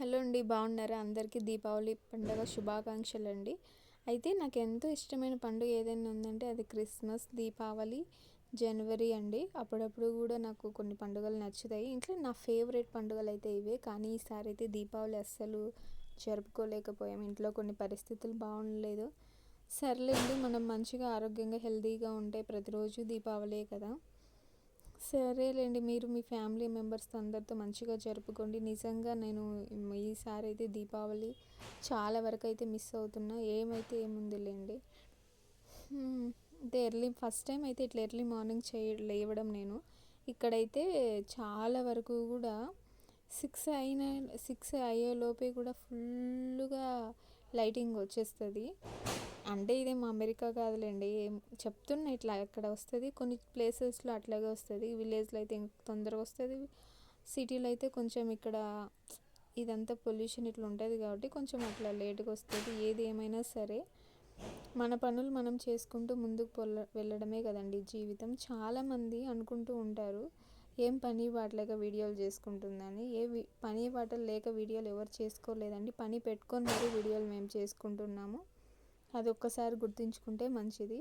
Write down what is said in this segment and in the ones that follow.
Hello అండి బాగున్నారా? అందరికీ దీపావళి పండుగ శుభాకాంక్షలు అండి అయితే నాకు ఎంతో ఇష్టమైన పండుగ ఏదైనా ఉందంటే అది క్రిస్మస్ దీపావళి జనవరి అండి. అప్పుడప్పుడు కూడా నాకు కొన్ని పండుగలు నచ్చుతాయి. ఇంట్లో నా ఫేవరెట్ పండుగలు అయితే ఇవే. కానీ ఈసారి అయితే దీపావళి అస్సలు జరుపుకోలేకపోయాం. ఇంట్లో కొన్ని పరిస్థితులు బాగుండలేదు. సర్లేండి మనం మంచిగా ఆరోగ్యంగా హెల్తీగా ఉంటే ప్రతిరోజు దీపావళే కదా. సరేలేండి మీరు మీ ఫ్యామిలీ మెంబర్స్తో అందరితో మంచిగా జరుపుకోండి. నిజంగా నేను ఈసారి అయితే దీపావళి చాలా వరకు అయితే మిస్ అవుతున్నా. ఏమైతే ఏముందిలేండి. అంటే ఎర్లీ ఫస్ట్ టైం అయితే ఇట్లా ఎర్లీ మార్నింగ్ చేయ లేవడం నేను. ఇక్కడైతే చాలా వరకు కూడా సిక్స్ అయిన సిక్స్ అయ్యేలోపే కూడా ఫుల్గా లైటింగ్ వచ్చేస్తుంది. అంటే ఇదేం అమెరికా కాదులేండి. చెప్తున్నా ఇట్లా అక్కడ వస్తుంది? కొన్ని ప్లేసెస్లో అట్లాగే వస్తుంది. విలేజ్లో అయితే తొందరగా వస్తుంది. సిటీలో అయితే కొంచెం ఇక్కడ ఇదంతా పొల్యూషన్ ఇట్లా ఉంటుంది కాబట్టి కొంచెం అట్లా లేట్గా వస్తుంది. ఏది ఏమైనా సరే మన పనులు మనం చేసుకుంటూ ముందుకు పొల్ల వెళ్ళడమే కదండి జీవితం. చాలామంది అనుకుంటూ ఉంటారు ఏం పని వాటలేక వీడియోలు చేసుకుంటుందని? ఏ పని వాటలు లేక వీడియోలు ఎవరు చేసుకోలేదండి. పని పెట్టుకొని మరీ వీడియోలు మేము చేసుకుంటున్నాము. అది ఒక్కసారి గుర్తుంచుకుంటే మంచిది.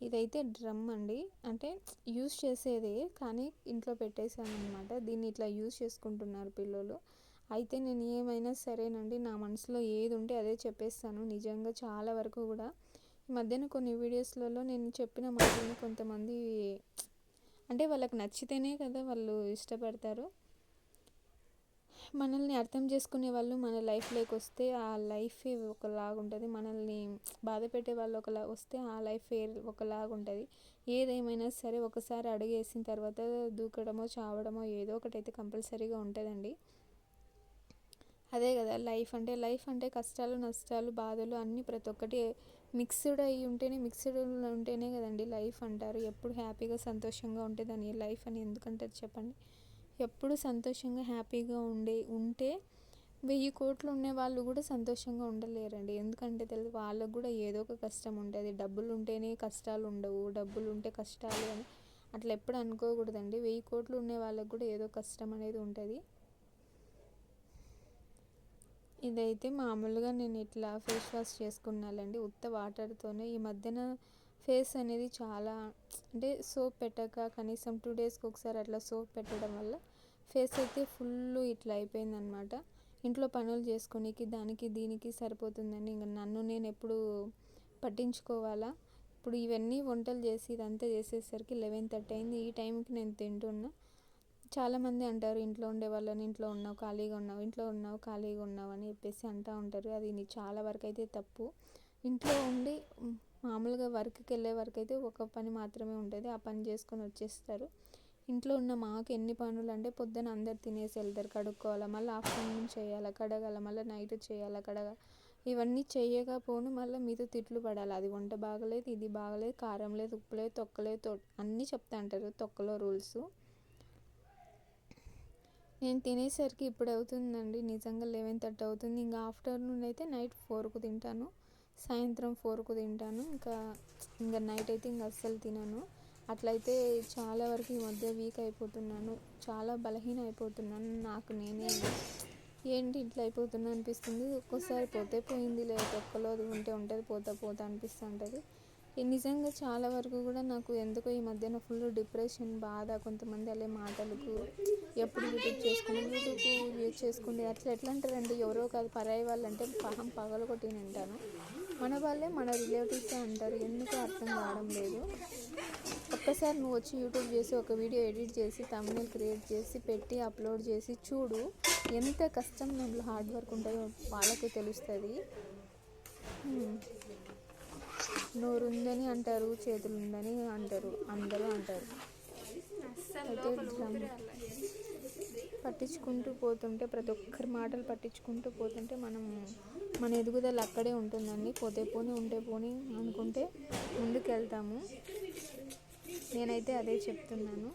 ఇదైతే డ్రమ్ అండి. అంటే యూస్ చేసేదే కానీ ఇంట్లో పెట్టేశాను అనమాట దీన్ని ఇట్లా యూస్ చేసుకుంటున్నారు పిల్లలు. అయితే నేను ఏమైనా సరేనండి నా మనసులో ఏది ఉంటే అదే చెప్పేస్తాను. నిజంగా చాలా వరకు కూడా ఈ మధ్యన కొన్ని వీడియోస్లలో నేను చెప్పిన మాటలను కొంతమంది అంటే వాళ్ళకి నచ్చితేనే కదా వాళ్ళు ఇష్టపడతారు. మనల్ని అర్థం చేసుకునే వాళ్ళు మన లైఫ్లోకి వస్తే ఆ లైఫ్ ఒకలాగా ఉంటుంది. మనల్ని బాధ పెట్టే వాళ్ళు ఒకలా వస్తే ఆ లైఫ్ ఒకలాగా ఉంటుంది. ఏదేమైనా సరే ఒకసారి అడుగేసిన తర్వాత దూకడమో చావడమో ఏదో ఒకటి అయితే కంపల్సరీగా ఉంటుందండి. అదే కదా లైఫ్ అంటే లైఫ్ అంటే కష్టాలు నష్టాలు బాధలు అన్నీ ప్రతి ఒక్కటి మిక్స్డ్ అయి ఉంటేనే మిక్స్డ్ ఉంటేనే కదండి లైఫ్ అంటారు. ఎప్పుడు హ్యాపీగా సంతోషంగా ఉంటే దాని లైఫ్ అని ఎందుకంటారు చెప్పండి? ఎప్పుడు సంతోషంగా హ్యాపీగా ఉండే ఉంటే వెయ్యి కోట్లు ఉండే వాళ్ళు కూడా సంతోషంగా ఉండలేరండి. ఎందుకంటే తెలుసు వాళ్ళకు కూడా ఏదో ఒక కష్టం ఉంటుంది డబ్బులు ఉంటేనే కష్టాలు ఉండవు. డబ్బులు ఉంటే కష్టాలు అని అట్లా ఎప్పుడు అనుకోకూడదండి. వెయ్యి కోట్లు ఉండే వాళ్ళకు కూడా ఏదో కష్టం అనేది ఉంటుంది. ఇదైతే మామూలుగా నేను ఇట్లా ఫేస్ వాష్ చేసుకున్నానండి. ఉత్త వాటర్తోనే ఈ మధ్యన ఫేస్ అనేది చాలా అంటే సోప్ పెట్టక కనీసం టూ డేస్కి ఒకసారి అట్లా సోప్ పెట్టడం వల్ల ఫేస్ అయితే ఫుల్ ఇట్లా అయిపోయిందనమాట. ఇంట్లో పనులు చేసుకోనికి దానికి దీనికి సరిపోతుందని ఇంకా నన్ను నేను ఎప్పుడు పట్టించుకోవాలా? ఇప్పుడు ఇవన్నీ వంటలు చేసి ఇదంతా చేసేసరికి లెవెన్ థర్టీ అయింది. ఈ టైంకి నేను తింటున్నా. చాలామంది అంటారు ఇంట్లో ఉండే వాళ్ళని ఇంట్లో ఉన్నావు ఖాళీగా ఉన్నావు ఇంట్లో ఉన్నావు ఖాళీగా ఉన్నావు అని చెప్పేసి అంటూ ఉంటారు. అది చాలా వరకు అయితే తప్పు. ఇంట్లో ఉండి మామూలుగా వర్క్కి వెళ్ళే వరకు అయితే ఒక పని మాత్రమే ఉంటుంది ఆ పని చేసుకొని వచ్చేస్తారు. ఇంట్లో ఉన్న మాకు ఎన్ని పనులు అంటే పొద్దున అందరు తినేసి వెళ్తారు. కడుక్కోవాలి మళ్ళీ ఆఫ్టర్నూన్ చేయాలా కడగాల మళ్ళీ నైట్ చేయాలా కడగ. ఇవన్నీ చేయకపోను మళ్ళీ మీతో తిట్లు పడాలి. అది వంట బాగలేదు ఇది బాగలేదు కారం లేదు ఉప్పు లేదు తొక్కలేదు తొ అన్నీ చెప్తా అంటారు తొక్కలో రూల్స్. నేను తినేసరికి ఇప్పుడు అవుతుందండి నిజంగా లెవెన్ థర్టీ అవుతుంది. ఇంకా ఆఫ్టర్నూన్ అయితే నైట్ ఫోర్కు తింటాను. సాయంత్రం ఫోర్కు తింటాను. ఇంకా ఇంకా నైట్ అయితే ఇంకా అస్సలు తినను. అట్లయితే చాలా వరకు ఈ మధ్య వీక్ అయిపోతున్నాను. చాలా బలహీన అయిపోతున్నాను. నాకు నేనే ఏంటి ఇట్లా అయిపోతున్నా అనిపిస్తుంది. ఒక్కోసారి పోతే పోయింది లేదా ఒక్కలో ఉంటే ఉంటుంది పోతా పోతా అనిపిస్తుంటుంది నిజంగా చాలా వరకు కూడా నాకు ఎందుకో ఈ మధ్యన ఫుల్ డిప్రెషన్ బాధ కొంతమంది అలే మాటలకు ఎప్పుడు యూట్యూబ్ చేసుకుని యూట్యూబ్ యూజ్ చేసుకుంటే అట్లా ఎట్లా అంటారండి ఎవరో కాదు పరాయి వాళ్ళు అంటే పహం పగలు కొట్టి మన వాళ్ళే మన రిలేటివ్సే అంటారు. ఎందుకు అర్థం కావడం లేదు. ఒక్కసారి నువ్వు వచ్చి యూట్యూబ్ చేసి ఒక వీడియో ఎడిట్ చేసి తమిళ క్రియేట్ చేసి పెట్టి అప్లోడ్ చేసి చూడు ఎంత కష్టం దాంట్లో హార్డ్ వర్క్ ఉంటుందో వాళ్ళకి తెలుస్తుంది. నోరు ఉందని అంటారు చేతులు ఉందని అంటారు అందరూ అంటారు. అయితే పట్టించుకుంటూ పోతుంటే ప్రతి ఒక్కరి మాటలు పట్టించుకుంటూ పోతుంటే మనం మన ఎదుగుదల అక్కడే ఉంటుందండి. పోతే పోని ఉంటే పోని అనుకుంటే ముందుకు వెళ్తాము నేనైతే అదే చెప్తున్నాను.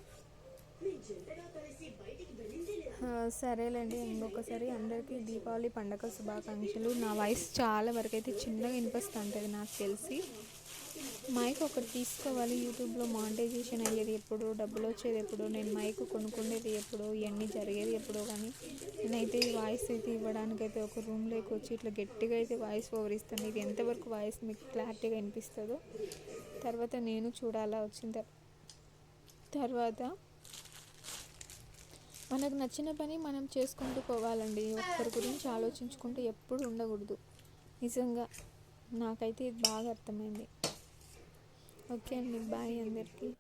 సరేలేండి. ఇంకొకసారి అందరికీ దీపావళి పండగ శుభాకాంక్షలు. నా వాయిస్ చాలా వరకు అయితే చిన్నగా వినిపిస్తుంటుంది నాకు తెలిసి. మైక్ ఒకటి తీసుకోవాలి. యూట్యూబ్లో మానిటైజేషన్ అయ్యేది ఎప్పుడు డబ్బులు వచ్చేది ఎప్పుడు నేను మైక్ కొనుక్కునేది ఎప్పుడు ఇవన్నీ జరిగేది ఎప్పుడో కానీ నేనైతే ఈ వాయిస్ అయితే ఇవ్వడానికైతే ఒక రూమ్లోకి వచ్చి ఇట్లా గట్టిగా అయితే వాయిస్ ఓవర్ ఇస్తాను ఇది ఎంతవరకు వాయిస్ మీకు క్లారిటీగా వినిపిస్తుందో. తర్వాత నేను చూడాలా వచ్చిన తర్వాత మనకు నచ్చిన పని మనం చేసుకుంటూ పోవాలండి. ఒక్కరి గురించి ఆలోచించుకుంటూ ఎప్పుడు ఉండకూడదు. నిజంగా నాకైతే ఇది బాగా అర్థమైంది. ఓకే అండి బాయ్ అందరికీ.